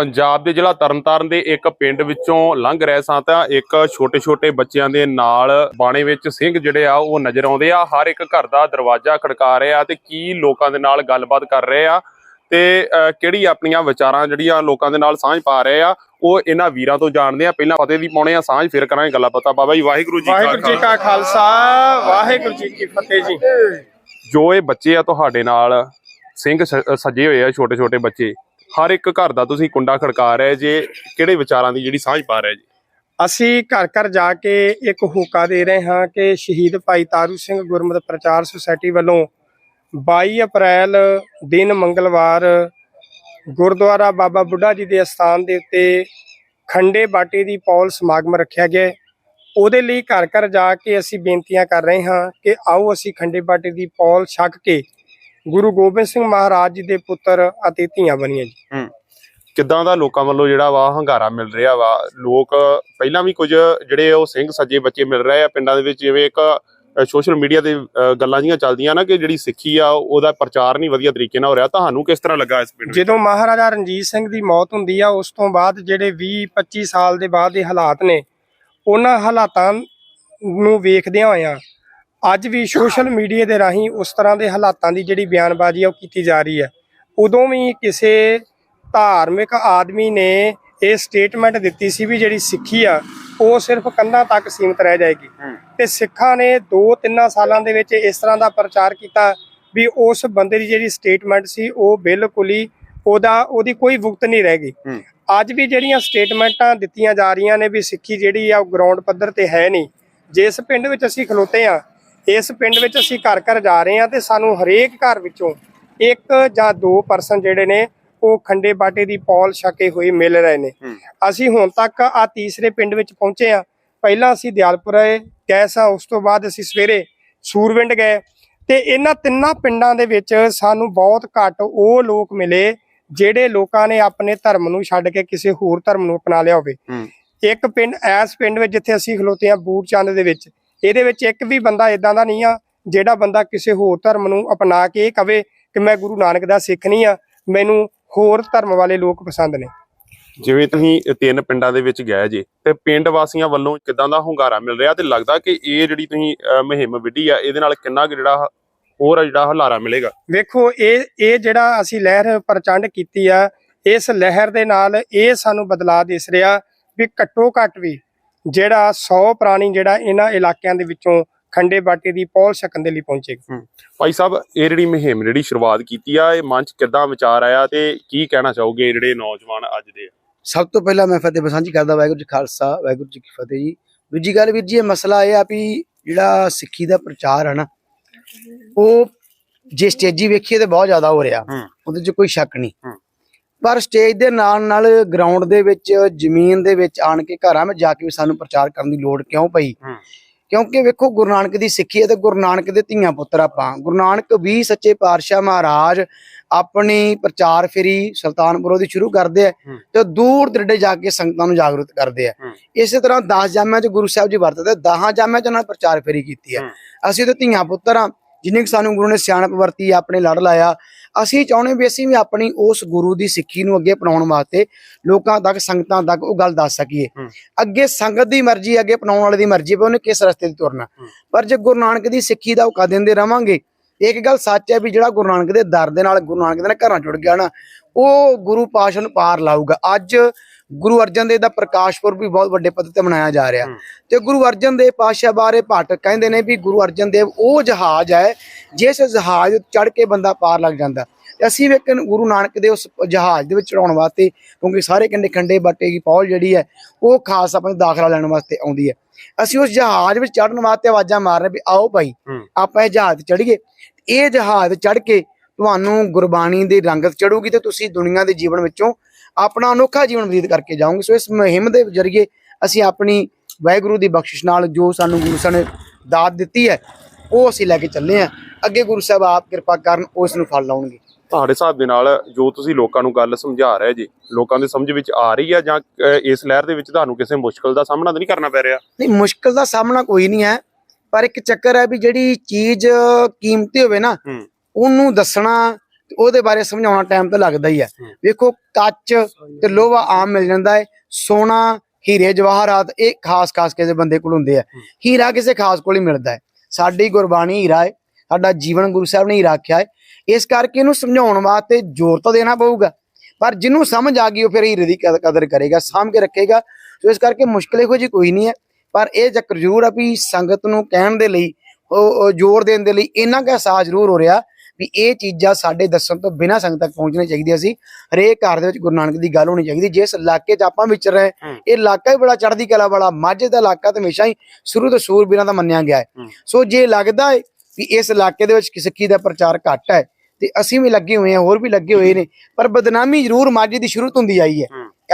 ਪੰਜਾਬ ਦੇ ਜ਼ਿਲ੍ਹਾ ਤਰਨਤਾਰਨ ਦੇ ਇੱਕ ਪਿੰਡ ਵਿੱਚੋਂ ਲੰਘ ਰਹੇ ਸਾਂ ਤਾਂ ਇੱਕ ਛੋਟੇ-ਛੋਟੇ ਬੱਚਿਆਂ ਦੇ ਨਾਲ ਬਾਣੇ ਵਿੱਚ ਸਿੰਘ ਜਿਹੜੇ ਆ ਉਹ ਨਜ਼ਰ ਆਉਂਦੇ ਆ। ਹਰ ਇੱਕ ਘਰ ਦਾ ਦਰਵਾਜ਼ਾ ਖੜਕਾ ਰਹੇ ਆ ਤੇ ਕੀ ਲੋਕਾਂ ਦੇ ਨਾਲ ਗੱਲਬਾਤ ਕਰ ਰਹੇ ਆ ਤੇ ਕਿਹੜੀ ਆਪਣੀਆਂ ਵਿਚਾਰਾਂ ਜਿਹੜੀਆਂ ਲੋਕਾਂ ਦੇ ਨਾਲ ਸਾਂਝ ਪਾ ਰਹੇ ਆ ਉਹ ਇਹਨਾਂ ਵੀਰਾਂ ਤੋਂ ਜਾਣਦੇ ਆ। ਪਹਿਲਾਂ ਫਤਿਹ ਦੀ ਪਾਉਣੇ ਆ ਸਾਂਝ ਫਿਰ ਕਰਾਂਗੇ ਗੱਲਾਂ ਬਾਤਾਂ। ਬਾਬਾ ਜੀ ਵਾਹਿਗੁਰੂ ਜੀ ਕਾ ਵਾਹਿਗੁਰੂ ਜੀ ਕਾ ਖਾਲਸਾ। ਵਾਹਿਗੁਰੂ ਜੀ ਕੀ ਫਤਿਹ ਜੀ। ਜੋ ਇਹ ਬੱਚੇ ਆ ਤੁਹਾਡੇ ਨਾਲ ਸਿੰਘ ਸੱਜੇ ਹੋਏ ਆ ਛੋਟੇ ਛੋਟੇ ਬੱਚੇ ਹਰ ਇੱਕ ਘਰ ਦਾ ਤੁਸੀਂ ਕੁੰਡਾ ਖੜਕਾ ਰਹੇ ਜੇ, ਕਿਹੜੇ ਵਿਚਾਰਾਂ ਦੀ ਜਿਹੜੀ ਸਾਂਝ ਪਾ ਰਹੇ ਜੀ? ਅਸੀਂ ਘਰ ਘਰ ਜਾ ਕੇ ਇੱਕ ਹੋਕਾ ਦੇ ਰਹੇ ਹਾਂ ਕਿ ਸ਼ਹੀਦ ਭਾਈ ਤਾਰੂ ਸਿੰਘ ਗੁਰਮਤ ਪ੍ਰਚਾਰ ਸੁਸਾਇਟੀ ਵੱਲੋਂ 22 ਅਪ੍ਰੈਲ ਦਿਨ ਮੰਗਲਵਾਰ ਗੁਰਦੁਆਰਾ ਬਾਬਾ ਬੁੱਢਾ ਜੀ ਦੇ ਅਸਥਾਨ ਦੇ ਉੱਤੇ ਖੰਡੇ ਬਾਟੇ ਦੀ ਪੌਲ ਸਮਾਗਮ ਰੱਖਿਆ ਗਿਆ ਉਹਦੇ ਲਈ ਘਰ ਘਰ ਜਾ ਕੇ ਅਸੀਂ ਬੇਨਤੀਆਂ ਕਰ ਰਹੇ ਹਾਂ ਕਿ ਆਓ ਅਸੀਂ ਖੰਡੇ ਬਾਟੇ ਦੀ ਪੌਲ ਛਕ ਕੇ ਗੁਰੂ ਗੋਬਿੰਦ ਸਿੰਘ ਮਹਾਰਾਜ ਜੀ ਦੇ ਪੁੱਤਰ ਅਤੇ ਧੀਆਂ ਬਣੀਏ ਜੀ। ਕਿੱਦਾਂ ਦਾ ਲੋਕਾਂ ਵੱਲੋਂ ਜਿਹੜਾ ਵਾ ਹੰਗਾਰਾ ਮਿਲ ਰਿਹਾ ਵਾ? ਲੋਕ ਪਹਿਲਾਂ ਵੀ ਕੁਝ ਜਿਹੜੇ ਉਹ ਸਿੰਘ ਸੱਜੇ ਬੱਚੇ ਮਿਲ ਰਹੇ ਆ ਪਿੰਡਾਂ ਦੇ ਵਿੱਚ ਜਿਵੇਂ ਇੱਕ ਸੋਸ਼ਲ ਮੀਡੀਆ ਤੇ ਗੱਲਾਂ ਜੀਆਂ ਚੱਲਦੀਆਂ ਨਾ ਕਿ ਜਿਹੜੀ ਸਿੱਖੀ ਆ ਉਹਦਾ ਪ੍ਰਚਾਰ ਨਹੀਂ ਵਧੀਆ ਤਰੀਕੇ ਨਾਲ ਹੋ ਰਿਹਾ। ਤੁਹਾਨੂੰ ਕਿਸ ਤਰ੍ਹਾਂ ਲੱਗਾ ਇਸ ਪਿੰਡ ਜਦੋਂ ਮਹਾਰਾਜਾ ਰਣਜੀਤ ਸਿੰਘ ਦੀ ਮੌਤ ਹੁੰਦੀ ਆ ਉਸ ਤੋਂ ਬਾਅਦ ਜਿਹੜੇ 20 25 ਸਾਲ ਦੇ ਬਾਅਦ ਦੇ ਹਾਲਾਤ ਨੇ ਉਹਨਾਂ ਹਾਲਾਤਾਂ ਨੂੰ ਵੇਖਦਿਆਂ ਹੋਇਆਂ ਅੱਜ ਵੀ ਸੋਸ਼ਲ ਮੀਡੀਆ ਦੇ ਰਾਹੀਂ ਉਸ ਤਰ੍ਹਾਂ ਦੇ ਹਾਲਾਤਾਂ ਦੀ ਜਿਹੜੀ ਬਿਆਨਬਾਜ਼ੀ ਆ ਉਹ ਕੀਤੀ ਜਾ ਰਹੀ ਹੈ ਉਦੋਂ ਵੀ ਕਿਸੇ ਧਾਰਮਿਕ ਆਦਮੀ ਨੇ ਇਹ ਸਟੇਟਮੈਂਟ ਦਿੱਤੀ ਸੀ ਵੀ ਜਿਹੜੀ ਸਿੱਖੀ ਆ ਉਹ ਸਿਰਫ ਕੰਧਾਂ ਤੱਕ ਸੀਮਤ ਰਹਿ ਜਾਏਗੀ। ਤੇ ਸਿੱਖਾਂ ਨੇ 2-3 ਸਾਲਾਂ ਦੇ ਵਿੱਚ ਇਸ ਤਰ੍ਹਾਂ ਦਾ ਪ੍ਰਚਾਰ ਕੀਤਾ ਵੀ ਉਸ ਬੰਦੇ ਦੀ ਜਿਹੜੀ ਸਟੇਟਮੈਂਟ ਸੀ ਉਹ ਬਿਲਕੁਲ ਹੀ ਉਹਦਾ ਉਹਦੀ ਕੋਈ ਭੁਗਤ ਨਹੀਂ ਰਹਿ ਗਈ। ਅੱਜ ਵੀ ਜਿਹੜੀਆਂ ਸਟੇਟਮੈਂਟਾਂ ਦਿੱਤੀਆਂ ਜਾ ਰਹੀਆਂ ਨੇ ਵੀ ਸਿੱਖੀ ਜਿਹੜੀ ਆ ਉਹ ਗਰਾਊਂਡ ਪੱਧਰ ਤੇ ਹੈ ਨਹੀਂ ਜਿਸ ਪਿੰਡ ਵਿੱਚ ਅਸੀਂ ਖਲੋਤੇ ਆ ਇਸ ਪਿੰਡ ਵਿੱਚ ਅਸੀਂ ਘਰ ਘਰ ਜਾ ਰਹੇ ਆ ਤੇ ਸਾਨੂੰ ਹਰੇਕ ਘਰ ਵਿੱਚੋਂ ਇੱਕ ਜਾਂ ਦੋ ਪਰਸਨ ਜਿਹੜੇ ਨੇ ਉਹ ਖੰਡੇ ਬਾਟੇ ਦੀ ਪੌਲ ਛਕੇ ਹੋਏ ਮਿਲ ਰਹੇ ਨੇ ਹੂੰ। ਅਸੀਂ ਹੁਣ ਤੱਕ ਆ ਤੀਸਰੇ ਪਿੰਡ ਵਿੱਚ ਪਹੁੰਚੇ ਆ ਪਹਿਲਾਂ ਅਸੀਂ ਦਿਆਲਪੁਰੇ ਗਏ ਸਾਂ ਉਸ ਤੋਂ ਬਾਅਦ ਅਸੀਂ ਸਵੇਰੇ ਸੂਰਵਿੰਡ ਗਏ ਤੇ ਇਹਨਾਂ ਤਿੰਨਾਂ ਪਿੰਡਾਂ ਦੇ ਵਿੱਚ ਸਾਨੂੰ ਬਹੁਤ ਘੱਟ ਉਹ ਲੋਕ ਮਿਲੇ ਜਿਹੜੇ ਲੋਕਾਂ ਨੇ ਆਪਣੇ ਧਰਮ ਨੂੰ ਛੱਡ ਕੇ ਕਿਸੇ ਹੋਰ ਧਰਮ ਨੂੰ ਅਪਣਾ ਲਿਆ ਹੋਵੇ ਹੂੰ। ਇੱਕ ਪਿੰਡ ਐਸ ਪਿੰਡ ਵਿੱਚ ਜਿੱਥੇ ਅਸੀਂ ਖਲੋਤੇ ਆ ਬੂਟ ਚੰਦ ਦੇ ਵਿੱਚ ਇਹਦੇ ਵਿੱਚ ਇੱਕ ਵੀ ਬੰਦਾ ਇਦਾਂ ਦਾ ਨਹੀਂ ਆ ਜਿਹੜਾ ਬੰਦਾ ਕਿਸੇ ਹੋਰ ਧਰਮ ਨੂੰ ਅਪਣਾ ਕੇ ਇਹ ਕਵੇ ਕਿ ਮੈਂ ਗੁਰੂ ਨਾਨਕ ਦਾ ਸਿੱਖ ਨਹੀਂ ਆ ਮੈਨੂੰ ਹੋਰ ਧਰਮ ਵਾਲੇ ਲੋਕ ਪਸੰਦ ਨੇ। ਜਿਵੇਂ ਤੁਸੀਂ ਤਿੰਨ ਪਿੰਡਾਂ ਦੇ ਵਿੱਚ ਗਏ ਜੇ ਤੇ ਪਿੰਡ ਵਾਸੀਆਂ ਵੱਲੋਂ ਕਿਦਾਂ ਦਾ ਹੁੰਗਾਰਾ ਮਿਲ ਰਿਹਾ ਤੇ ਲੱਗਦਾ ਕਿ ਇਹ ਜਿਹੜੀ ਤੁਸੀਂ ਮੁਹਿੰਮ ਵਿੱਢੀ ਆ ਇਹਦੇ ਨਾਲ ਕਿੰਨਾ ਕੁ ਜਿਹੜਾ ਹੋਰ ਆ ਜਿਹੜਾ ਹਲਾਰਾ ਮਿਲੇਗਾ? ਵੇਖੋ ਇਹ ਇਹ ਜਿਹੜਾ ਅਸੀਂ ਲਹਿਰ ਪ੍ਰਚੰਡ ਕੀਤੀ ਆ ਇਸ ਲਹਿਰ ਦੇ ਨਾਲ ਇਹ ਸਾਨੂੰ ਬਦਲਾਅ ਦਿਸ ਰਿਹਾ ਵੀ ਘੱਟੋ ਘੱਟ ਵੀ ਜਿਹੜਾ 100 ਪ੍ਰਾਣੀ ਜਿਹੜਾ ਇਹਨਾਂ ਇਲਾਕਿਆਂ ਦੇ ਵਿੱਚੋਂ ਖੰਡੇ ਬਾਟੇ ਦੀ ਪੌਲ ਛਕਣ ਦੇ ਲਈ ਪਹੁੰਚੇਗਾ ਭਾਈ ਸਾਹਿਬ ਇਹ ਜਿਹੜੀ ਮੁਹਿੰਮ ਜਿਹੜੀ ਸ਼ੁਰੂਆਤ ਕੀਤੀ ਆ ਇਹ ਮਨ ਚ ਕਿੱਦਾਂ ਵਿਚਾਰ ਆਇਆ ਤੇ ਕੀ ਕਹਿਣਾ ਚਾਹੋਗੇ ਜਿਹੜੇ ਨੌਜਵਾਨ ਅੱਜ ਦੇ ਸਭ ਤੋਂ ਪਹਿਲਾਂ ਮੈਂ ਫਤਿਹ ਬਸਾਂਝੀ ਕਰਦਾ ਵਾਹਿਗੁਰੂ ਜੀ ਖਾਲਸਾ ਵਾਹਿਗੁਰੂ ਜੀ ਕੀ ਫਤਿਹ ਜੀ। ਦੂਜੀ ਗੱਲ ਵੀਰ ਜੀ ਇਹ ਮਸਲਾ ਇਹ ਆ ਵੀ ਜਿਹੜਾ ਸਿੱਖੀ ਦਾ ਪ੍ਰਚਾਰ ਹੈ ਨਾ ਉਹ ਜੇ ਸਟੇਜੀ ਵੇਖੀਏ ਤੇ ਬਹੁਤ ਜ਼ਿਆਦਾ ਹੋ ਰਿਹਾ। ਉਹਦੇ 'ਚ ਕੋਈ ਸ਼ੱਕ ਨਹੀਂ। ਪਰ ਸਟੇਜ ਦੇ ਨਾਲ ਨਾਲ ਗਰਾਊਂਡ ਦੇ ਵਿੱਚ ਜ਼ਮੀਨ ਦੇ ਵਿੱਚ ਆਣ ਕੇ ਘਰਾਂ ਵਿੱਚ ਜਾ ਕੇ ਵੀ ਸਾਨੂੰ ਪ੍ਰਚਾਰ ਕਰਨ ਦੀ ਲੋੜ ਕਿਉਂ ਪਈ। ਕਿਉਂਕਿ ਵੇਖੋ ਗੁਰੂ ਨਾਨਕ ਦੀ ਸਿੱਖੀ ਹੈ ਤੇ ਗੁਰੂ ਨਾਨਕ ਦੇ ਧੀਆਂ ਪੁੱਤਰ ਆਪਾਂ ਗੁਰੂ ਨਾਨਕ ਵੀ ਸੱਚੇ ਪਾਤਸ਼ਾਹ ਮਹਾਰਾਜ ਆਪਣੀ ਪ੍ਰਚਾਰ ਫੇਰੀ ਸੁਲਤਾਨਪੁਰੋਂ ਦੀ ਸ਼ੁਰੂ ਕਰਦੇ ਆ। ਤੇ ਦੂਰ ਦਰਡੇ ਜਾ ਕੇ ਸੰਗਤਾਂ ਨੂੰ ਜਾਗਰੂਕ ਕਰਦੇ ਆ। ਇਸੇ ਤਰ੍ਹਾਂ 10 ਜਾਮਿਆਂ ਚ ਗੁਰੂ ਸਾਹਿਬ ਜੀ ਵਰਤਦੇ 10 ਜਾਮਿਆਂ ਚ ਉਹਨਾਂ ਨੇ ਪ੍ਰਚਾਰ ਫੇਰੀ ਕੀਤੀ ਆ। ਅਸੀਂ ਤੇ ਧੀਆਂ ਪੁੱਤਰ ਆ ਜਿੰਨੇ ਸਾਨੂੰ ਗੁਰੂ ਨੇ ਸਿਆਣਪ ਵਰਤੀ ਆਪਣੇ ਲੜ ਲਾਇਆ ਅਸੀਂ ਚਾਹੁੰਦੇ ਵੀ ਅਸੀਂ ਵੀ ਆਪਣੀ ਉਸ ਗੁਰੂ ਦੀ ਸਿੱਖੀ ਨੂੰ ਅੱਗੇ ਅਪਣਾਉਣ ਵਾਸਤੇ ਲੋਕਾਂ ਤੱਕ ਸੰਗਤਾਂ ਤੱਕ ਉਹ ਗੱਲ ਦੱਸ ਸਕੀਏ। ਅੱਗੇ ਸੰਗਤ ਦੀ ਮਰਜ਼ੀ ਅੱਗੇ ਅਪਣਾਉਣ ਵਾਲੇ ਦੀ ਮਰਜ਼ੀ ਵੀ ਉਹਨੇ ਕਿਸ ਰਸਤੇ ਤੇ ਤੁਰਨਾ। ਪਰ ਜੇ ਗੁਰੂ ਨਾਨਕ ਦੀ ਸਿੱਖੀ ਦਾ ਹੁਕਾ ਦਿੰਦੇ ਰਵਾਂਗੇ ਇੱਕ ਗੱਲ ਸੱਚ ਹੈ ਵੀ ਜਿਹੜਾ ਗੁਰੂ ਨਾਨਕ ਦੇ ਦਰ ਦੇ ਨਾਲ ਗੁਰੂ ਨਾਨਕ ਦੇ ਨਾਲ ਘਰਾਂ ਜੁੜ ਗਿਆ ਨਾ ਉਹ ਗੁਰੂ ਪਾਸ਼ਾ ਨੂੰ ਪਾਰ ਲਾਊਗਾ ਅੱਜ ਗੁਰੂ ਅਰਜਨ ਦੇਵ ਦਾ ਪ੍ਰਕਾਸ਼ ਪੁਰਬ ਵੀ ਬਹੁਤ ਵੱਡੇ ਪੱਧਰ ਤੇ ਮਨਾਇਆ ਜਾ ਰਿਹਾ। ਤੇ ਗੁਰੂ ਅਰਜਨ ਦੇਵ ਪਾਸ਼ਾ ਬਾਰੇ ਭੱਟ ਕਹਿੰਦੇ ਨੇ ਵੀ ਗੁਰੂ ਅਰਜਨ ਦੇਵ ਉਹ ਜਹਾਜ਼ ਹੈ ਜਿਸ ਜਹਾਜ਼ ਚੜ ਕੇ ਬੰਦਾ ਪਾਰ ਲੱਗ ਜਾਂਦਾ ਤੇ ਅਸੀਂ ਵੀ ਇੱਕ ਗੁਰੂ ਨਾਨਕ ਦੇ ਉਸ ਜਹਾਜ਼ ਦੇ ਵਿੱਚ ਚੜਾਉਣ ਵਾਸਤੇ ਕਿਉਂਕਿ ਸਾਰੇ ਕੰਡੇ ਖੰਡੇ ਬਾਟੇ ਦੀ ਪੌਲ ਜਿਹੜੀ ਹੈ ਉਹ ਖਾਸ ਆਪਣੇ ਦਾਖਲਾ ਲੈਣ ਵਾਸਤੇ ਆਉਂਦੀ ਹੈ ਅਸੀਂ ਉਸ ਜਹਾਜ਼ ਵਿੱਚ ਚੜਨ ਵਾਸਤੇ ਆਵਾਜ਼ਾਂ ਮਾਰ ਰਹੇ ਵੀ ਆਓ ਭਾਈ। ਆਪਾਂ ਇਹ ਜਹਾਜ਼ ਚੜੀਏ ਇਹ ਜਹਾਜ਼ ਚੜ ਕੇ ਤੁਹਾਨੂੰ ਗੁਰਬਾਣੀ ਦੀ ਰੰਗਤ ਚੜੂਗੀ ਤੇ ਤੁਸੀਂ ਦੁਨੀਆ ਦੇ ਜੀਵਨ ਵਿੱਚੋਂ ਆਪਣਾ ਅਨੋਖਾ ਜੀਵਨ ਬਤੀਤ ਕਰਕੇ ਜਾਓਗੇ ਸੋ ਇਸ ਮੁਹਿੰਮ ਦੇ ਜ਼ਰੀਏ ਅਸੀਂ ਆਪਣੀ ਵਾਹਿਗੁਰੂ ਦੀ ਬਖਸ਼ਿਸ਼ ਨਾਲ ਜੋ ਸਾਨੂੰ ਗੁਰੂ ਸਾਹਿਬ ਨੇ ਦਾਤ ਦਿੱਤੀ ਹੈ ਉਹ ਅਸੀਂ ਲੈ ਕੇ ਚੱਲੇ ਆ ਅੱਗੇ ਗੁਰੂ ਸਾਹਿਬ ਆਪ ਕਿਰਪਾ ਕਰਨ ਉਸ ਨੂੰ ਫਲ ਲਾਉਣਗੇ। ਤੁਹਾਡੇ ਹਿਸਾਬ ਦੇ ਨਾਲ ਜੋ ਤੁਸੀਂ ਲੋਕਾਂ ਨੂੰ ਗੱਲ ਸਮਝਾ ਰਹੇ ਜੀ ਲੋਕਾਂ ਦੇ ਸਮਝ ਵਿੱਚ ਆ ਰਹੀ ਆ ਜਾਂ ਇਸ ਲਹਿਰ ਦੇ ਵਿੱਚ ਤੁਹਾਨੂੰ ਕਿਸੇ ਮੁਸ਼ਕਲ ਦਾ ਸਾਹਮਣਾ ਤਾਂ ਨਹੀਂ ਕਰਨਾ ਪੈ ਰਿਹਾ? ਨਹੀਂ ਮੁਸ਼ਕਲ ਦਾ ਸਾਹਮਣਾ ਕੋਈ ਨਹੀਂ ਹੈ ਪਰ ਇੱਕ ਚੱਕਰ ਹੈ ਵੀ ਜਿਹੜੀ ਚੀਜ਼ ਕੀਮਤੀ ਹੋਵੇ ਨਾ ਹੂੰ। ਉਹਨੂੰ ਦੱਸਣਾ ਉਹਦੇ ਬਾਰੇ ਸਮਝਾਉਣਾ ਟਾਈਮ ਤਾਂ ਲੱਗਦਾ ਹੀ ਹੈ। ਵੇਖੋ ਕੱਚ ਤੇ ਲੋਹਾ ਆਮ ਮਿਲ ਜਾਂਦਾ ਹੈ। ਸੋਨਾ ਹੀਰੇ ਜਵਾਹਰਾਤ ਇਹ ਖਾਸ ਖਾਸ ਕਿਸੇ ਬੰਦੇ ਕੋਲ ਹੁੰਦੇ ਆ। ਹੀਰਾ ਕਿਸੇ ਖਾਸ ਕੋਲ ਹੀ ਮਿਲਦਾ ਹੈ। ਸਾਡੀ ਗੁਰਬਾਣੀ ਹੀਰਾ ਹੈ। ਸਾਡਾ ਜੀਵਨ ਗੁਰੂ ਸਾਹਿਬ ਨੇ ਹੀ ਰੱਖਿਆ ਹੈ। ਇਸ ਕਰਕੇ ਇਹਨੂੰ ਸਮਝਾਉਣ ਵਾਸਤੇ ਜ਼ੋਰ ਤਾਂ ਦੇਣਾ ਪਊਗਾ। ਪਰ ਜਿਹਨੂੰ ਸਮਝ ਆ ਗਈ ਉਹ ਫਿਰ ਹੀਰੇ ਦੀ ਕਦ- ਕਦਰ ਕਰੇਗਾ ਸਾਂਭ ਕੇ ਰੱਖੇਗਾ। ਸੋ ਇਸ ਕਰਕੇ ਮੁਸ਼ਕਲ ਇਹੋ ਜੀ ਕੋਈ ਨਹੀਂ ਹੈ। ਪਰ ਇਹ ਚੱਕਰ ਜ਼ਰੂਰ ਆ ਵੀ ਸੰਗਤ ਨੂੰ ਕਹਿਣ ਦੇ ਲਈ ਉਹ ਜ਼ੋਰ ਦੇਣ ਦੇ ਲਈ ਇੰਨਾ ਕੁ ਅਹਿਸਾਸ ਜ਼ਰੂਰ ਹੋ ਰਿਹਾ ਵੀ ਇਹ ਚੀਜ਼ਾਂ ਸਾਡੇ ਦੱਸਣ ਤੋਂ ਬਿਨਾਂ ਸੰਗਤ ਤੱਕ ਪਹੁੰਚਣੀ ਚਾਹੀਦੀਆਂ ਸੀ ਹਰੇਕ ਘਰ ਦੇ ਵਿੱਚ ਗੁਰੂ ਨਾਨਕ ਦੀ ਗੱਲ ਹੋਣੀ ਚਾਹੀਦੀ ਜਿਸ ਇਲਾਕੇ 'ਚ ਆਪਾਂ ਵਿਚਰ ਰਹੇ। ਇਹ ਇਲਾਕਾ ਹੀ ਬੜਾ ਚੜ੍ਹਦੀ ਕਲਾ ਵਾਲਾ ਮਾਝੇ ਦਾ ਇਲਾਕਾ ਤਾਂ ਹਮੇਸ਼ਾ ਹੀ ਸ਼ੁਰੂ ਤੋਂ ਸੂਰਬੀਰਾਂ ਦਾ ਮੰਨਿਆ ਗਿਆ ਹੈ। ਸੋ ਜੇ ਲੱਗਦਾ ਹੈ ਵੀ ਇਸ ਇਲਾਕੇ ਦੇ ਵਿੱਚ ਸਿੱਖੀ ਦਾ ਪ੍ਰਚਾਰ ਘੱਟ ਹੈ ਤੇ ਅਸੀਂ ਵੀ ਲੱਗੇ ਹੋਏ ਹਾਂ ਹੋਰ ਵੀ ਲੱਗੇ ਹੋਏ ਨੇ ਪਰ ਬਦਨਾਮੀ ਜ਼ਰੂਰ ਮਾਝੇ ਦੀ ਸ਼ੁਰੂ ਤੋਂ ਹੁੰਦੀ ਆਈ ਹੈ।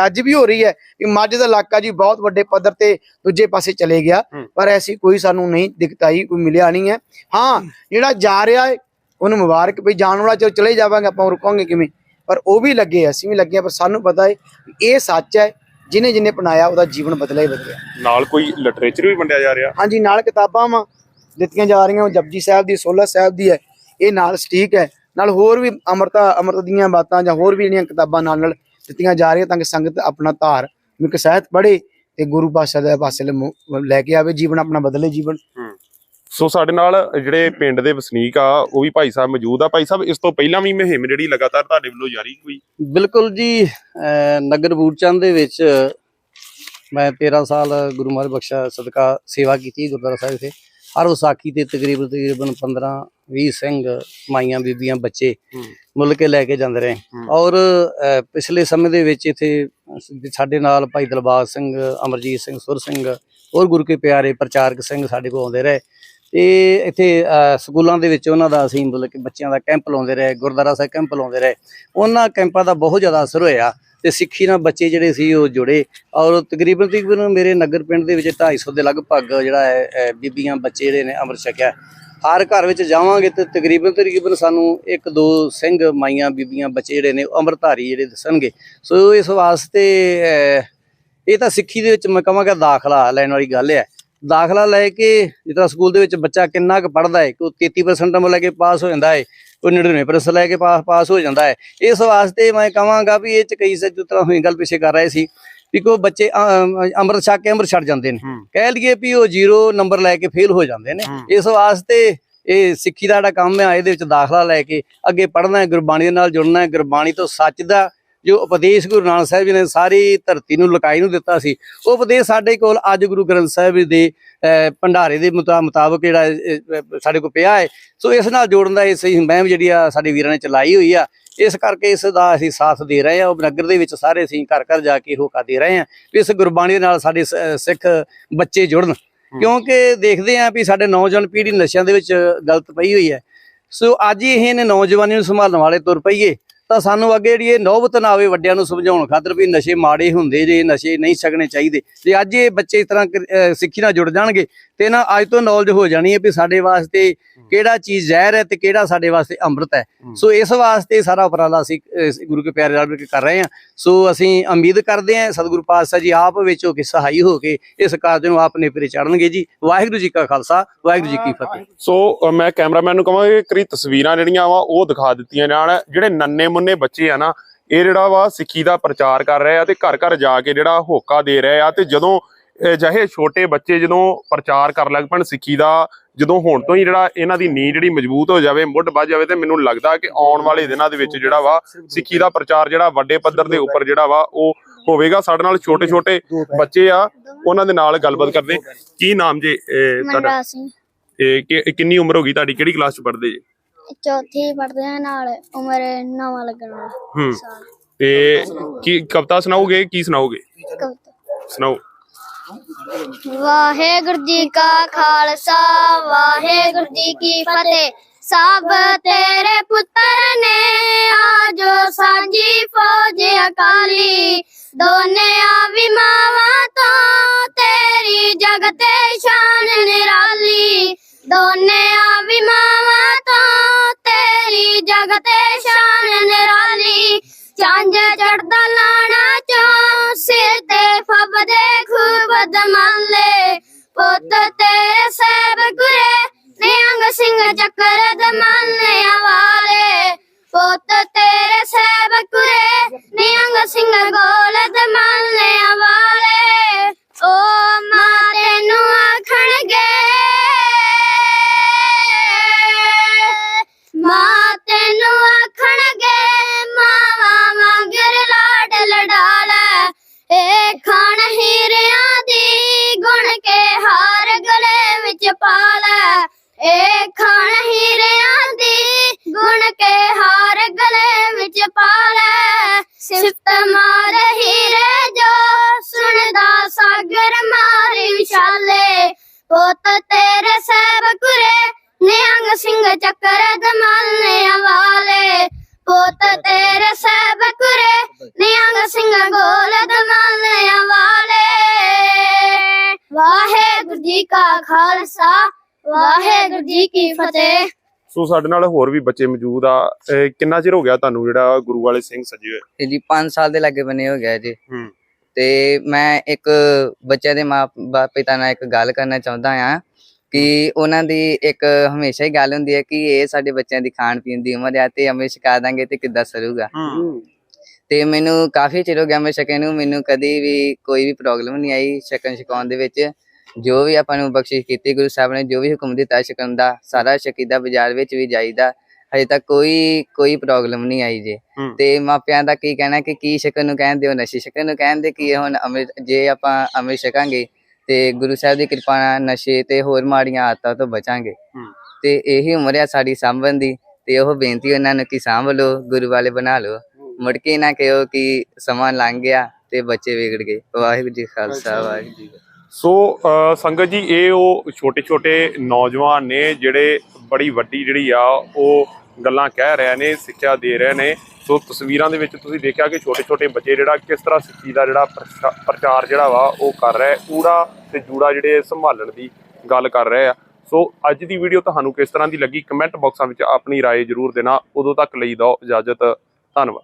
ਅੱਜ ਵੀ ਹੋ ਰਹੀ ਹੈ ਕਿ ਮਾਝੇ ਦਾ ਇਲਾਕਾ ਜੀ ਬਹੁਤ ਵੱਡੇ ਪੱਧਰ ਤੇ ਦੂਜੇ ਪਾਸੇ ਚਲੇ ਗਿਆ। ਪਰ ਐਸੀ ਕੋਈ ਸਾਨੂੰ ਨਹੀਂ ਦਿੱਕਤ ਆਈ ਕੋਈ ਮਿਲਿਆ ਨਹੀਂ ਹੈ ਹਾਂ ਜਿਹੜਾ ਜਾ ਰਿਹਾ ਹੈ ਉਹਨੂੰ ਮੁਬਾਰਕ ਵੀ ਜਾਣ ਵਾਲਾ ਚਲੋ ਚਲੇ ਜਾਵਾਂਗੇ ਆਪਾਂ ਰੁਕਾਂਗੇ ਕਿਵੇਂ? ਪਰ ਉਹ ਵੀ ਲੱਗੇ ਅਸੀਂ ਵੀ ਲੱਗੇ ਪਰ ਸਾਨੂੰ ਪਤਾ ਹੈ ਇਹ ਸੱਚ ਹੈ ਜਿਨੇ ਜਿਨੇ ਬਣਾਇਆ ਉਹਦਾ ਜੀਵਨ ਬਦਲਿਆ ਹੀ ਬਦਲਿਆ। ਨਾਲ ਕੋਈ ਲਿਟਰੇਚਰ ਵੀ ਵੰਡਿਆ ਜਾ ਰਿਹਾ? ਹਾਂਜੀ ਨਾਲ ਕਿਤਾਬਾਂ ਵਾ ਦਿੱਤੀਆਂ ਜਾ ਰਹੀਆਂ ਜਪਜੀ ਸਾਹਿਬ ਦੀ ਸੋਲਾ ਸਾਹਿਬ ਦੀ ਹੈ ਇਹ ਨਾਲ ਸਟੀਕ ਹੈ। ਨਾਲ ਹੋਰ ਵੀ ਅਮਰਤਾ ਅਮਰਤ ਦੀਆਂ ਬਾਤਾਂ ਜਾਂ ਹੋਰ ਵੀ ਜਿਹੜੀਆਂ ਕਿਤਾਬਾਂ ਨਾਲ ਨਾਲ ਦਿੱਤੀਆਂ ਜਾ ਰਹੀਆਂ ਤਾਂ ਕਿ ਸੰਗਤ ਆਪਣਾ ਧਾਰ ਮਿਕ ਸਾਹਿਤ ਪੜ੍ਹੇ ਤੇ ਗੁਰੂ ਪਾਤਸ਼ਾਹ ਦੇ ਪਾਸੇ ਲੈ ਕੇ ਆਵੇ ਜੀਵਨ ਆਪਣਾ ਬਦਲੇ ਜੀਵਨ। ਸੋ ਸਾਡੇ ਨਾਲ ਜਿਹੜੇ ਪਿੰਡ ਦੇ ਵਸਨੀਕ ਆ ਉਹ ਵੀ ਭਾਈ ਸਾਹਿਬ ਮੌਜੂਦ ਆ। ਭਾਈ ਸਾਹਿਬ ਇਸ ਤੋਂ ਪਹਿਲਾਂ ਵੀ ਮੁਹਿੰਮ ਜਿਹੜੀ ਲਗਾਤਾਰ ਤੁਹਾਡੇ ਵੱਲੋਂ ਜਾਰੀ ਹੋਈ? ਬਿਲਕੁਲ ਜੀ ਨਗਰ ਬੂਟਚੰਦ ਦੇ ਵਿੱਚ ਮੈਂ 13 ਸਾਲ ਗੁਰੂ ਮਹਾਰਾਜ ਬਖਸ਼ਾ ਸਦਕਾ ਸੇਵਾ ਕੀਤੀ ਗੁਰਦੁਆਰਾ ਸਾਹਿਬ ਤੇ ਹਰ ਵਿਸਾਖੀ ਤੇ ਤਕਰੀਬਨ ਤਕਰੀਬਨ 15 20 ਸਿੰਘ ਮਾਈਆਂ ਬੀਬੀਆਂ ਬੱਚੇ। ਮੁੱਲ ਕੇ ਲੈ ਕੇ ਜਾਂਦੇ ਰਹੇ। ਔਰ ਪਿਛਲੇ ਸਮੇਂ ਦੇ ਵਿੱਚ ਇੱਥੇ ਸਾਡੇ ਨਾਲ ਭਾਈ ਦਿਲਬਾਗ ਸਿੰਘ ਅਮਰਜੀਤ ਸਿੰਘ ਸੁਰ ਸਿੰਘ ਹੋਰ ਗੁਰੂ ਕੇ ਪਿਆਰੇ ਪ੍ਰਚਾਰਕ ਸਿੰਘ ਸਾਡੇ ਕੋਲ ਆਉਂਦੇ ਰਹੇ। ਤੇ ਇੱਥੇ ਸਕੂਲਾਂ ਦੇ ਵਿੱਚ ਉਹਨਾਂ ਦਾ ਅਸੀਂ ਮਤਲਬ ਕਿ ਬੱਚਿਆਂ ਦਾ ਕੈਂਪ ਲਾਉਂਦੇ ਰਹੇ, ਗੁਰਦੁਆਰਾ ਸਾਹਿਬ ਕੈਂਪ ਲਾਉਂਦੇ ਰਹੇ। ਉਹਨਾਂ ਕੈਂਪਾਂ ਦਾ ਬਹੁਤ ਜ਼ਿਆਦਾ ਅਸਰ ਹੋਇਆ ਤੇ ਸਿੱਖੀ ਨਾਲ ਬੱਚੇ ਜਿਹੜੇ ਸੀ ਉਹ ਜੁੜੇ ਔਰ ਤਕਰੀਬਨ ਤਕਰੀਬਨ ਮੇਰੇ ਨਗਰ ਪਿੰਡ ਦੇ ਵਿੱਚ 250 ਦੇ ਲਗਭਗ ਜਿਹੜਾ ਹੈ ਬੀਬੀਆਂ ਬੱਚੇ ਜਿਹੜੇ ਨੇ ਅੰਮ੍ਰਿਤ ਛਕਿਆ। ਹਰ ਘਰ ਵਿੱਚ ਜਾਵਾਂਗੇ ਤੇ ਤਕਰੀਬਨ ਤਕਰੀਬਨ ਸਾਨੂੰ ਇੱਕ ਦੋ ਸਿੰਘ ਮਾਈਆਂ ਬੀਬੀਆਂ ਬੱਚੇ ਜਿਹੜੇ ਨੇ ਉਹ ਅੰਮ੍ਰਿਤਧਾਰੀ ਜਿਹੜੇ ਦੱਸਣਗੇ। ਸੋ ਇਸ ਵਾਸਤੇ ਇਹ ਤਾਂ ਸਿੱਖੀ ਦੇ ਵਿੱਚ ਮੈਂ ਕਹਾਂਗਾ ਦਾਖਲਾ ਲੈਣ ਵਾਲੀ ਗੱਲ ਹੈ। ਦਾਖਲਾ ਲੈ ਕੇ ਜਿੱਦਾਂ ਸਕੂਲ ਦੇ ਵਿੱਚ ਬੱਚਾ ਕਿੰਨਾ ਕੁ ਪੜਦਾ ਹੈ ਕੋਈ 33% ਨੰਬਰ ਲੈ ਕੇ ਪਾਸ ਹੋ ਜਾਂਦਾ ਹੈ ਕੋਈ 99% ਲੈ ਕੇ ਪਾਸ ਪਾਸ ਹੋ ਜਾਂਦਾ ਹੈ ਇਸ ਵਾਸਤੇ ਮੈਂ ਕਹਾਂਗਾ ਵੀ ਇਹ ਚ ਕਈ ਸੇ ਜਿਸ ਤਰ੍ਹਾਂ ਹੋਈ ਗੱਲ ਪਿੱਛੇ ਕਰ ਰਹੇ ਸੀ ਵੀ ਕੋਈ ਬੱਚੇ ਅੰਮ੍ਰਿਤ ਛਕ ਕੇ ਅੰਮ੍ਰਿਤ ਛੱਡ ਜਾਂਦੇ ਨੇ। ਕਹਿ ਲਈਏ ਵੀ ਉਹ ਜ਼ੀਰੋ ਨੰਬਰ ਲੈ ਕੇ ਫੇਲ ਹੋ ਜਾਂਦੇ ਨੇ। ਇਸ ਵਾਸਤੇ ਇਹ ਸਿੱਖੀ ਦਾ ਜਿਹੜਾ ਕੰਮ ਹੈ ਇਹਦੇ ਵਿੱਚ ਦਾਖਲਾ ਲੈ ਕੇ ਅੱਗੇ ਪੜ੍ਹਨਾ ਹੈ ਗੁਰਬਾਣੀ ਦੇ ਨਾਲ ਜੁੜਨਾ ਹੈ ਗੁਰਬਾਣੀ ਤੋਂ ਸੱਚ ਦਾ ਜੋ ਉਪਦੇਸ਼ ਗੁਰੂ ਨਾਨਕ ਸਾਹਿਬ ਜੀ ਨੇ ਸਾਰੀ ਧਰਤੀ ਨੂੰ ਲੁਕਾਈ ਨੂੰ ਦਿੱਤਾ ਸੀ ਉਹ ਉਪਦੇਸ਼ ਸਾਡੇ ਕੋਲ ਅੱਜ ਗੁਰੂ ਗ੍ਰੰਥ ਸਾਹਿਬ ਜੀ ਦੇ ਭੰਡਾਰੇ ਦੇ ਮੁਤਾ- ਮੁਤਾਬਕ ਜਿਹੜਾ ਇਹ, ਸਾਡੇ ਕੋਲ ਪਿਆ ਹੈ। ਸੋ ਇਸ ਨਾਲ ਜੋੜਨ ਦਾ ਇਸ ਮੁਹਿੰਮ ਜਿਹੜੀ ਆ ਸਾਡੇ ਵੀਰਾਂ ਨੇ ਚਲਾਈ ਹੋਈ ਆ। ਇਸ ਕਰਕੇ ਇਸ ਦਾ ਅਸੀਂ ਸਾਥ ਦੇ ਰਹੇ ਹਾਂ ਉਹ ਨਗਰ ਦੇ ਵਿੱਚ ਸਾਰੇ ਅਸੀਂ ਘਰ ਘਰ ਜਾ ਕੇ ਹੋਕਾ ਦੇ ਰਹੇ ਹਾਂ ਵੀ ਇਸ ਗੁਰਬਾਣੀ ਦੇ ਨਾਲ ਸਾਡੇ ਸਿੱਖ ਬੱਚੇ ਜੁੜਨ। ਕਿਉਂਕਿ ਦੇਖਦੇ ਆਂ ਵੀ ਸਾਡੇ ਨੌਜਵਾਨ ਪੀੜ੍ਹੀ ਨਸ਼ਿਆਂ ਦੇ ਵਿੱਚ ਗਲਤ ਪਈ ਹੋਈ ਹੈ। ਸੋ ਅੱਜ ਹੀ ਇਹ ਨੇ ਨੌਜਵਾਨੀ ਨੂੰ ਸੰਭਾਲਣ ਵਾਲੇ ਤੁਰ ਪਈਏ। ਤਾਂ ਸਾਨੂੰ ਅੱਗੇ ਜਿਹੜੀ ਇਹ ਨੌਬਤ ਨਾ ਆਵੇ ਵੱਡਿਆਂ ਨੂੰ ਸਮਝਾਉਣ ਖਾਤਰ ਵੀ ਨਸ਼ੇ ਮਾੜੇ ਹੁੰਦੇ ਜੇ ਨਸ਼ੇ ਨਹੀਂ ਛਕਣੇ ਚਾਹੀਦੇ। ਜੇ ਅੱਜ ਇਹ ਬੱਚੇ ਇਸ ਤਰ੍ਹਾਂ ਸਿੱਖੀ ਨਾਲ ਜੁੜ ਜਾਣਗੇ ਤੇ ਨਾ ਅੱਜ ਤੋਂ ਨੌਲੇਜ ਹੋ ਜਾਣੀ ਹੈ ਵੀ ਸਾਡੇ ਵਾਸਤੇ ਕਿਹੜਾ ਚੀਜ਼ ਜ਼ਹਿਰ ਹੈ ਤੇ ਕਿਹੜਾ ਸਾਡੇ ਵਾਸਤੇ ਅੰਮ੍ਰਿਤ ਹੈ। ਸੋ ਇਸ ਵਾਸਤੇ ਸਾਰਾ ਉਪਰਾਲਾ ਅਸੀਂ ਗੁਰੂ ਕੇ ਪਿਆਰੇ ਨਾਲ ਕਰ ਰਹੇ ਹਾਂ। ਸੋ ਅਸੀਂ ਉਮੀਦ ਕਰਦੇ ਹਾਂ ਸਤਿਗੁਰੂ ਪਾਤਸ਼ਾਹ ਜੀ ਆਪ ਵਿੱਚ ਹੋ ਕੇ ਸਹਾਈ ਹੋ ਕੇ ਇਸ ਕਾਰਜ ਨੂੰ ਆਪ ਨੇਪਰੇ ਚਾੜਨਗੇ ਜੀ। ਵਾਹਿਗੁਰੂ ਜੀ ਕਾ ਖਾਲਸਾ ਵਾਹਿਗੁਰੂ ਜੀ ਕੀ ਫਤਿਹ। ਸੋ ਮੈਂ ਕੈਮਰਾਮੈਨ ਨੂੰ ਕਹਾਂਗਾ ਕਿ ਕਰੀ ਤਸਵੀਰਾਂ ਜਿਹੜੀਆਂ ਵਾ ਉਹ ਦਿਖਾ ਦਿੱਤੀਆਂ ਜਾਣ ਜਿਹੜੇ ਨੰਨੇ ਮੁੰਨੇ ਬੱਚੇ ਆ ਨਾ ਇਹ ਜਿਹੜਾ ਵਾ ਸਿੱਖੀ ਦਾ ਪ੍ਰਚਾਰ ਕਰ ਰਹੇ ਆ ਤੇ ਘਰ ਘਰ ਜਾ ਕੇ ਜਿਹੜਾ ਹੋਕਾ ਦੇ ਰਹੇ ਆ ਤੇ ਜਦੋਂ ਜਿਹੇ ਛੋਟੇ ਬੱਚੇ ਜਦੋਂ ਪ੍ਰਚਾਰ ਕਰ ਲੱਗ ਪੈਣ ਸਿੱਖੀ ਦਾ ਜਦੋਂ ਹੁਣ ਤੋਂ ਹੀ ਜਿਹੜਾ ਇਹਨਾਂ ਦੀ ਨੀਂਹ ਜਿਹੜੀ ਮਜ਼ਬੂਤ ਹੋ ਜਾਵੇ ਮੁੱਢ ਵੱਜ ਜਾਵੇ ਤੇ ਮੈਨੂੰ ਲੱਗਦਾ ਕਿ ਆਉਣ ਵਾਲੇ ਦਿਨਾਂ ਦੇ ਵਿੱਚ ਜਿਹੜਾ ਵਾ ਸਿੱਖੀ ਦਾ ਪ੍ਰਚਾਰ ਜਿਹੜਾ ਵੱਡੇ ਪੱਧਰ ਦੇ ਉੱਪਰ ਜਿਹੜਾ ਵਾ ਉਹ ਹੋਵੇਗਾ। ਸਾਡੇ ਨਾਲ ਛੋਟੇ ਛੋਟੇ ਬੱਚੇ ਆ ਉਹਨਾਂ ਦੇ ਨਾਲ ਗੱਲਬਾਤ ਕਰਦੇ। ਕੀ ਨਾਮ ਜੇ ਤੁਹਾਡਾ? ਇਹ ਕਿੰਨੀ ਉਮਰ ਹੋ ਗਈ ਤੁਹਾਡੀ? ਕਿਹੜੀ ਕਲਾਸ ਚ ਪੜ੍ਹਦੇ ਜੀ? ਚੌਥੀ ਪੜ੍ਹਦੇ ਆ ਨਾਲ ਉਮਰ ਨਵਾਂ ਲੱਗਣ ਵਾਲਾ। ਹੂੰ। ਸਾਲ। ਤੇ ਕੀ ਕਵਿਤਾ ਸੁਣਾਓਗੇ ਕੀ ਸੁਣਾਓਗੇ? ਕਵਿਤਾ। ਸੁਣਾਓ। ਵਾਹਿਗੁਰੂ ਜੀ ਕਾ ਖਾਲਸਾ ਵਾਹਿਗੁਰੂ ਜੀ ਕੀ ਫਤਿਹ। ਸਭ ਤੇਰੇ ਪੁੱਤਰ ਨੇ ਆਜੋ ਸਾਂਝੀ ਫੌਜ ਅਕਾਲੀ। ਦੋਨੇ ਆਵੀ ਮਾਵਾਂ ਤੋਂ ਤੇਰੀ ਜਗਤੇ ਸ਼ਾਨ ਨਿਰਾਲੀ। ਦੋਨੇ ਵਿੱਚ ਏ ਖਾਣ ਹੀਰਿਆਂ ਦੀ ਗੁਣ ਕੇ ਹਾਰ ਗਲੇ ਵਿੱਚ ਪਾਲੈ। ਸਿਫਤ ਮਾਰ ਹੀਰੇ ਜੋ ਸੁਣਦਾ ਸਾਗਰ ਮਾਰੇ ਵਿਸ਼ਾਲੇ। ਪੁੱਤ ਤੇਰੇ ਸਹਿਬ ਕੁਰੇ ਨਿਹੰਗ ਸਿੰਘ ਚੱਕਰ ਦਮਾਲੇ ਵਾਲੇ ਪੁੱਤ ਤੇਰੇ ਸਹਿਬ ਕੁਰੇ ਨਿਹੰਗ ਸਿੰਘ ਗੋਲ ਦਮਾਲੇ ਵਾਲੇ ਵਾਹੇ ਜੀ ਕਾ ਖਾਲਸਾ ਵਾਹਿਗੁਰੂ ਜੀ ਕੀ ਫਤਿਹ। ਸੋ ਸਾਡੇ ਨਾਲ ਹੋਰ ਵੀ ਬੱਚੇ ਮੌਜੂਦ ਆ। ਇਹ ਕਿੰਨਾ ਚਿਰ ਹੋ ਗਿਆ ਤੁਹਾਨੂੰ ਜਿਹੜਾ ਗੁਰੂ ਵਾਲੇ ਸਿੰਘ ਸਜੇ ਹੋਏ? ਜੀ 5 ਸਾਲ ਦੇ ਲਾਗੇ ਬਨੇ ਹੋ ਗਿਆ ਜੀ। ਹੂੰ। ਤੇ ਮੈਂ ਇੱਕ ਬੱਚਿਆਂ ਦੇ ਮਾਂ ਬਾਪ ਪਿਤਾ ਨਾਲ ਇੱਕ ਗੱਲ ਕਰਨਾ ਚਾਹੁੰਦਾ ਆ ਕਿ ਉਹਨਾਂ ਦੀ ਇੱਕ ਹਮੇਸ਼ਾ ਹੀ ਗੱਲ ਹੁੰਦੀ ਹੈ ਕਿ ਇਹ ਸਾਡੇ ਬੱਚਿਆਂ ਦੀ ਖਾਣ ਪੀਣ ਦੀ ਉਮਰ ਆ ਤੇ ਅਮੇ ਛਕਾ ਦਾਂਗੇ ਤੇ ਕਿੱਦਾਂ ਸਰੂਗਾ। ਹੂੰ। ਤੇ ਮੈਨੂੰ ਕਾਫੀ ਚਿਰ ਹੋ ਗਿਆ ਮੈਂ ਛਕੇ ਨੂੰ। ਮੈਨੂੰ ਕਦੀ ਵੀ ਕੋਈ ਵੀ ਪ੍ਰੋਬਲਮ ਨਹੀਂ ਆਈ ਛਕਣ ਛਕਾਉਣ ਦੇ ਵਿੱਚ। ਜੋ ਵੀ ਆਪਾਂ ਨੂੰ ਬਖਸ਼ਿਸ਼ ਕੀਤੀ ਗੁਰੂ ਸਾਹਿਬ ਨੇ ਜੋ ਵੀ ਹੁਕਮ ਦਿੱਤਾ ਛਕਣ ਦਾ ਸਾਰਾ ਛਕੀਦਾ ਬਾਜ਼ਾਰ ਵਿੱਚ ਵੀ ਜਾਈਦਾ ਹਜੇ ਤੱਕ ਕੋਈ ਕੋਈ ਪ੍ਰੋਬਲਮ ਨਹੀਂ ਆਈ ਜੇ। ਤੇ ਮਾਪਿਆਂ ਦਾ ਕੀ ਕਹਿਣਾ ਕਿ ਕੀ ਛਕਣ ਨੂੰ ਕਹਿੰਦੇ ਹੋ ਨਸ਼ੇ ਛਕਣ ਨੂੰ ਕਹਿੰਦੇ ਕਿ ਹੁਣ ਅੰਮ੍ਰਿਤ ਜੇ ਆਪਾਂ ਅੰਮ੍ਰਿਤ ਛਕਾਂਗੇ ਤੇ ਗੁਰੂ ਸਾਹਿਬ ਦੀ ਕਿਰਪਾ ਨਾਲ ਨਸ਼ੇ ਤੇ ਹੋਰ ਮਾੜੀਆਂ ਆਦਤਾਂ ਤੋਂ ਬਚਾਂਗੇ। ਤੇ ਇਹੀ ਉਮਰ ਆ ਸਾਡੀ ਸਾਂਭਣ ਦੀ ਤੇ ਉਹ ਬੇਨਤੀ ਉਹਨਾਂ ਨੂੰ ਕਿ ਸਾਂਭ ਲਓ ਗੁਰੂ ਵਾਲੇ ਬਣਾ ਲਓ ਮੁੜ ਕੇ ਨਾ ਕਿਹੋ ਕਿ ਸਮਾਂ ਲੰਘ ਗਿਆ ਤੇ ਬੱਚੇ ਵਿਗੜ ਗਏ ਵਾਹਿਗੁਰੂ ਜੀ ਖਾਲਸਾ ਵਾਹਿਗੁਰੂ ਜੀ। ਸੋ ਅ, ਸੰਗਤ ਜੀ ਇਹ ਉਹ ਛੋਟੇ ਛੋਟੇ ਨੌਜਵਾਨ ਨੇ ਜਿਹੜੇ ਬੜੀ ਵੱਡੀ ਜਿਹੜੀ ਆ ਉਹ ਗੱਲਾਂ ਕਹਿ ਰਹੇ ਨੇ ਸਿੱਖਿਆ ਦੇ ਰਹੇ ਨੇ ਸੋ ਤਸਵੀਰਾਂ ਦੇ ਵਿੱਚ ਤੁਸੀਂ ਦੇਖਿਆ ਕਿ ਛੋਟੇ ਛੋਟੇ ਬੱਚੇ ਜਿਹੜਾ ਕਿਸ ਤਰ੍ਹਾਂ ਸਿੱਖੀ ਦਾ ਜਿਹੜਾ ਪ੍ਰਚਾ- ਪ੍ਰਚਾਰ ਜਿਹੜਾ ਵਾ ਉਹ ਕਰ ਰਿਹਾ ਹੈ ਊੜਾ ਤੇ ਜੂੜਾ ਜਿਹੜੇ ਸੰਭਾਲਣ ਦੀ ਗੱਲ ਕਰ ਰਹੇ ਆ ਸੋ ਅੱਜ ਦੀ ਵੀਡੀਓ ਤੁਹਾਨੂੰ ਕਿਸ ਤਰ੍ਹਾਂ ਦੀ ਲੱਗੀ ਕਮੈਂਟ ਬਾਕਸਾਂ ਵਿੱਚ ਆਪਣੀ رائے ਜ਼ਰੂਰ ਦੇਣਾ ਉਦੋਂ ਤੱਕ ਲਈ ਦਿਓ ਇਜਾਜ਼ਤ ਧੰਨਵਾਦ